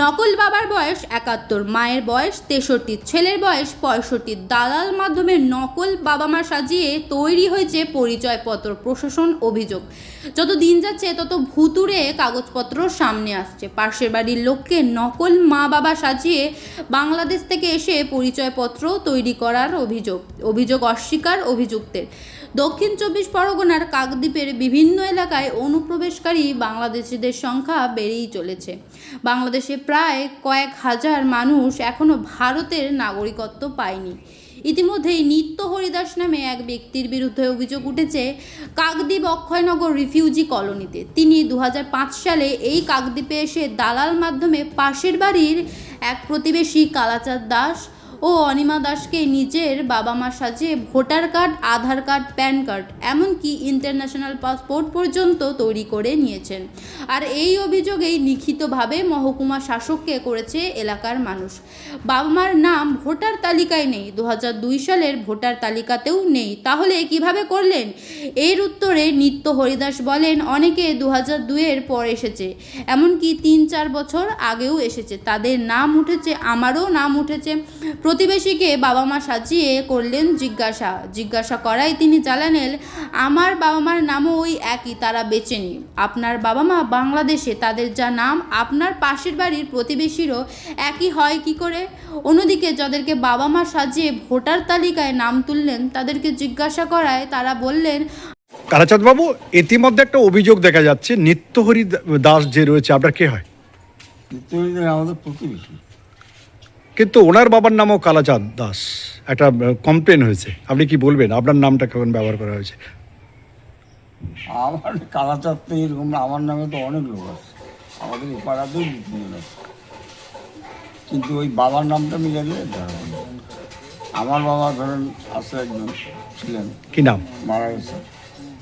নকল বাবার বয়স একাত্তর, মায়ের বয়স তেষট্টি, ছেলের বয়স পঁয়ষট্টি। দালাল মাধ্যমে নকল বাবা মা সাজিয়ে তৈরি হয়েছে পরিচয়পত্র, প্রশাসন অভিযোগ। যত দিন যাচ্ছে, তত ভুতুরে কাগজপত্র সামনে আসছে। পাশের বাড়ির লোককে নকল মা বাবা সাজিয়ে বাংলাদেশ থেকে এসে পরিচয়পত্র তৈরি করার অভিযোগ। অভিযোগ অস্বীকার অভিযুক্তের। দক্ষিণ চব্বিশ পরগনার কাকদ্বীপের বিভিন্ন এলাকায় অনুপ্রবেশকারী বাংলাদেশিদের সংখ্যা বেড়েই চলেছে। বাংলাদেশে প্রায় কয়েক হাজার মানুষ এখনও ভারতের নাগরিকত্ব পায়নি। ইতিমধ্যেই নিত্য হরিদাস নামে এক ব্যক্তির বিরুদ্ধে অভিযোগ উঠেছে, কাকদ্বীপ অক্ষয়নগর রিফিউজি কলোনিতে। তিনি দু হাজার পাঁচ সালে এই কাকদ্বীপে এসে দালাল মাধ্যমে পাশের বাড়ির এক প্রতিবেশী কালাচাঁদ দাস ও অনিমা দাসকে নিজের বাবা মা সাজিয়ে voter card, Aadhaar card, PAN card এমনকি ইন্টারন্যাশনাল পাসপোর্ট পর্যন্ত তৈরি করে নিয়েছেন। আর এই অভিযোগেই লিখিতভাবে মহকুমা শাসককে করেছে এলাকার মানুষ। বাবা মার নাম ভোটার তালিকায় নেই দু সালের ভোটার তালিকাতেও নেই। তাহলে কীভাবে করলেন? এর উত্তরে নিত্য হরিদাস বলেন, অনেকে দু হাজার দুইয়ের পর এসেছে। এমনকি তিন চার বছর আগেও এসেছে। তাদের নাম উঠেছে, আমারও নাম উঠেছে। প্রতিবেশীকে বাবা মা সাজিয়ে করলেন জিজ্ঞাসা। জিজ্ঞাসা করায় তিনি জানালেন আমার বাবা মার নামও ওই একই তারা বেঁচে নেই। আপনার বাবা মা বাংলাদেশে তাদের যা নাম আপনার পাশের বাড়ির প্রতিবেশীরও একই হয় কি করে? অন্যদিকে যাদেরকে বাবা মা সাজিয়ে ভোটার তালিকায় নাম তুললেন তাদেরকে জিজ্ঞাসা করায় তারা বললেন কালাচাঁদ বাবু ইতিমধ্যে একটা অভিযোগ দেখা যাচ্ছে। নিত্যহরি দাস যে রয়েছে আপনার কে হয়? নিত্যহরিদের আমাদের প্রতিবেশী। কিন্তু ওনার বাবার নামও কালাচাঁদ দাস। একটা কমপ্লেন হয়েছে। আপনি কি বলবেন? আপনার নামটা কখন ব্যবহার করা হয়েছে? আমার কালাচার তো এরকম আমার নামে তো অনেক লোক আছে। আমাদের এই পাড়াতেও আছে। কিন্তু ওই বাবার নামটা মিলে গেলে। আমার বাবা ধরেন আছে একজন ছিলেন। কি নাম? মারা গেছে।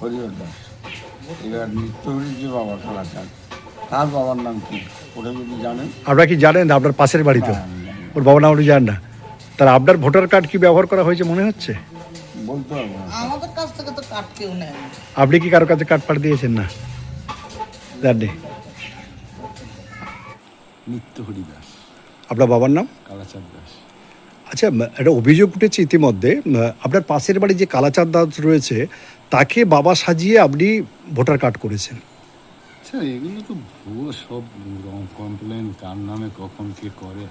হরিহর দাস। এবার নিত্যহরির যে বাবা কালাচাঁদ তার বাবার নাম কি? ওটা যদি জানেন। আপনারা কি জানেন? আপনার পাশের বাড়িতে। হ্যাঁ। ওর বাবার নাম জানেন। না তাহলে আপনার ভোটার কার্ড কি ব্যবহার করা হয়েছে মনে হচ্ছে? বলতে পারব না। আমাদের কাছ থেকে তো কাঠ কেউ নেয় আপনি কি কারও কাছে কার্ড পাঠ দিয়েছেন না? জাননি। নিত্য হরিদাস আপনার বাবার নাম? কালাচাঁদ দাস। আচ্ছা একটা অভিযোগ উঠেছে ইতিমধ্যে। আপনার পাশের বাড়ি যে কালাচাঁদ দাস রয়েছে তাকে বাবা সাজিয়ে আপনি ভোটার কার্ড করেছেন। আচ্ছা এগুলো তো ভুয়ো সব রং কমপ্লেন কার নামে কখন কে করে।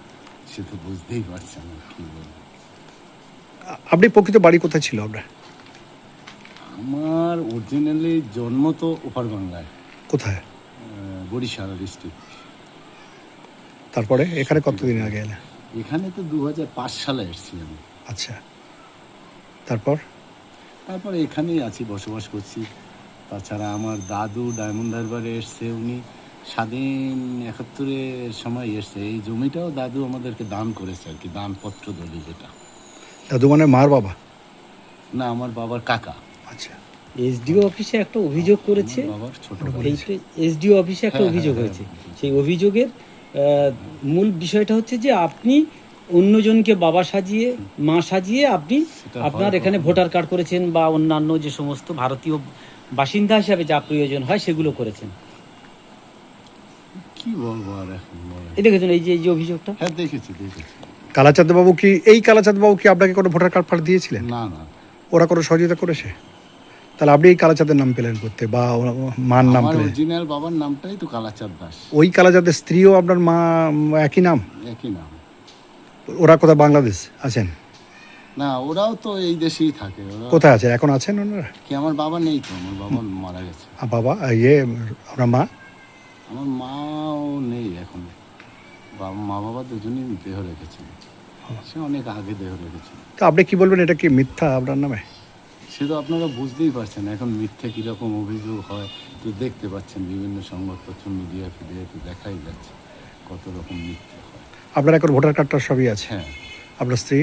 সে তো বুঝতেই পারছে না কি বলব। আপনি প্রকৃত বাড়ি কোথায় ছিল আপনার? আমার অরিজিনালি জন্ম তো ওপার বাংলায় কোথায়? বরিশাল ডিস্ট্রিক্ট তারপরে? এখানে কতদিন আগে এলে? এখানে তো দু হাজার পাঁচ সালে এসেছি আমি। আচ্ছা। তারপর? তারপরে এখানেই আছি বসবাস করছি। তাছাড়া আমার দাদু ডায়মন্ড হারবারে এসছে উনি। স্বাধীন একাত্তরের সময় এসছে। এই জমিটাও দাদু আমাদেরকে দান করেছে আর কি দানপত্র দলি যেটা। দাদু মানে মার বাবা? না আমার বাবার কাকা। আচ্ছা। এসডিও অফিসে একটা অভিযোগ করেছে। বাবার ছোট এসডিও অফিসে একটা হ্যাঁ, অভিযোগ হ্যাঁ, হয়েছে। সেই অভিযোগের আহ, মূল বিষয়টা হচ্ছে যে আপনি অন্যজনকে বাবা সাজিয়ে মা সাজিয়ে আপনি আপনার এখানে ভোটার কার্ড করেছেন বা অন্যান্য যে সমস্ত ভারতীয় বাসিন্দা হিসাবে যা প্রয়োজন হয় সেগুলো করেছেন। কি বলব আর এখন এই দেখেছেন এই যে এই যে অভিযোগটা? হ্যাঁ দেখেছি দেখেছি। কালাচাঁদ বাবু কি এই কালাচাঁদ বাবু কি আপনাকে কোনো ভোটার কার্ড ফাট দিয়েছিলেন? না না। ওরা কোনো সহযোগিতা করেছে? তাহলে আপনি এই কালাচাঁদের নাম পেলেন করতে বা ওর মার নাম আমার পেলেন? অরিজিনাল বাবার নামটাই তো কালাচাঁদ দাস। ওই কালাচাঁদের স্ত্রীও আপনার মা একই নাম? একই নাম। ওরা কোথায় বাংলাদেশ আছেন? না ওরাও তো এই দেশেই থাকে। ওরা কোথায় আছে? এখন আছেন ওনারা? কি আমার বাবা নেই তো? আমার বাবা মারা গেছে। আর বাবা আর ইয়ে আপনার মা? আমার মাও নেই এখন। মা বাবা দুজনেই দেহ রেখেছেন। সে অনেক আগে দেহ রেখেছেন তো আপনি কি বলবেন এটা কি মিথ্যা আপনার নামে? সে তো আপনারা বুঝতেই পারছেন এখন মিথ্যে কীরকম অভিযোগ হয় তো দেখতে পাচ্ছেন বিভিন্ন সংবাদপত্র মিডিয়া ফিডিয়া তো দেখাই যাচ্ছে কত রকম মিথ্যে হয়। আপনার এখন ভোটার কার্ডটা সবই আছে? হ্যাঁ। আপনার স্ত্রী?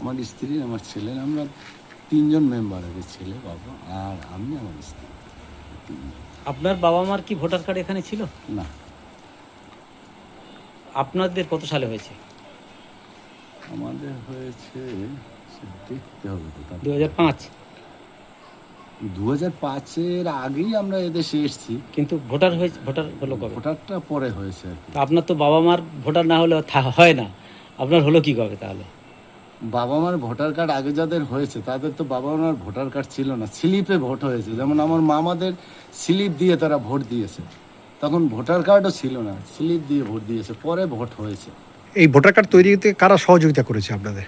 আমার স্ত্রী আমার ছেলে আমরা তিনজন মেম্বার আছে ছেলে বাবা আর আমি আমার স্ত্রী তিনজন। আপনার বাবা মার কি ভোটার কার্ড এখানে ছিল? না। আপনাদের কত সালে হয়েছে? আমাদের হয়েছে দেখতে হবে দু হাজার পাঁচ। দু হাজার পাঁচের আগেই আমরা এদেশে এসেছি। কিন্তু ভোটার হয়েছে ভোটার হলো কবে? ভোটারটা পরে হয়েছে আর কি। আপনার তো বাবা মার ভোটার না হলে হয় না। আপনার হলো কি কবে তাহলে? বাবা মার ভোটার কার্ড আগে যাদের হয়েছে তাদের তো বাবা মার ভোটার কার্ড ছিল না। স্লিপে ভোট হয়েছে। যেমন আমার মামাদের স্লিপ দিয়ে তারা ভোট দিয়েছে। তখন ভোটার কার্ডও ছিল না। স্লিপ দিয়ে ভোট দিয়েছে। পরে ভোট হয়েছে। এই ভোটার কার্ড তৈরিতে কারা সহযোগিতা করেছে আপনাদের?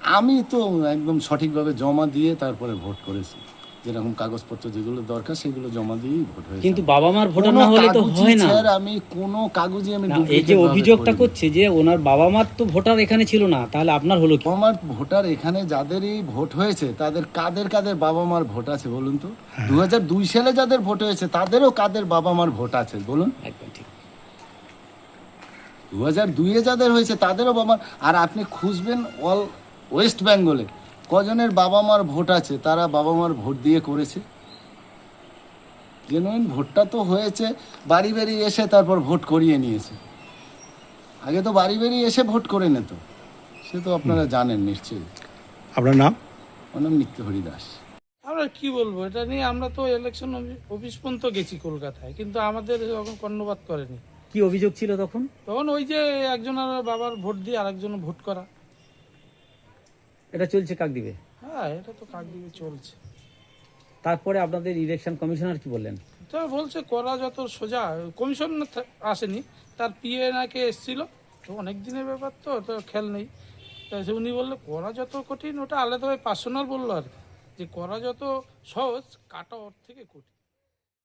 আমি তো একদম সঠিকভাবে জমা দিয়ে তারপরে ভোট করেছি। যেরকম কাগজপত্র যেগুলো দরকার সেগুলো জমা দিয়েই ভোট হয়েছে কিন্তু বাবা মার ভোটার না হলে তো হয় না। স্যার আমি কোনো কাগজে আমি এই যে অভিযোগটা। করছে যে ওনার বাবা মার তো ভোটার এখানে ছিল না তাহলে আপনার হলো কি? আমার ভোটার এখানে যাদেরই ভোট হয়েছে তাদের কাদের কাদের বাবা মার ভোট আছে বলুন তো? দু দুই সালে যাদের ভোট হয়েছে তাদেরও কাদের বাবা মার ভোট আছে বলুন? একদম ঠিক। দু হাজার দুইয়ে যাদের হয়েছে তাদেরও বাবা আর আপনি খুঁজবেন অল ওয়েস্ট বেঙ্গলে কজনের বাবা মার ভোট আছে তারা বাবা মার ভোট দিয়ে করেছে। জেনুইন ভোটটা তো হয়েছে বাড়ি বাড়ি এসে তারপর ভোট করিয়ে নিয়েছে। আগে তো বাড়ি বাড়ি এসে ভোট করে নিত সে তো আপনারা জানেন নিশ্চয়ই। আপনার নাম? ওর নাম নিত্য হরিদাস আমরা কি বলব এটা নিয়ে আমরা তো ইলেকশন অফিস পর্যন্ত গেছি কলকাতায় কিন্তু আমাদের তখন কর্ণপাত করেনি। কি অভিযোগ ছিল তখন? তখন ওই যে একজনের বাবার ভোট দিয়ে আরেকজন ভোট করা। এটা চলছে কাক দিবে? হ্যাঁ এটা তো কাক দিয়ে চলছে। তারপরে আপনাদের ইলেকশন কমিশনার কি বললেন? তো বলছে করা যত সোজা কমিশন আসেনি তার পিএ নাকি এসছিল। তো অনেক দিনের ব্যাপার তো তো খেয়াল নেই। তা সে উনি বলল করা যত কঠিন ওটা আলাদাভাবে পার্সোনাল বলল আর কি। যে করা যত সহজ কাটা ওর থেকে কঠিন।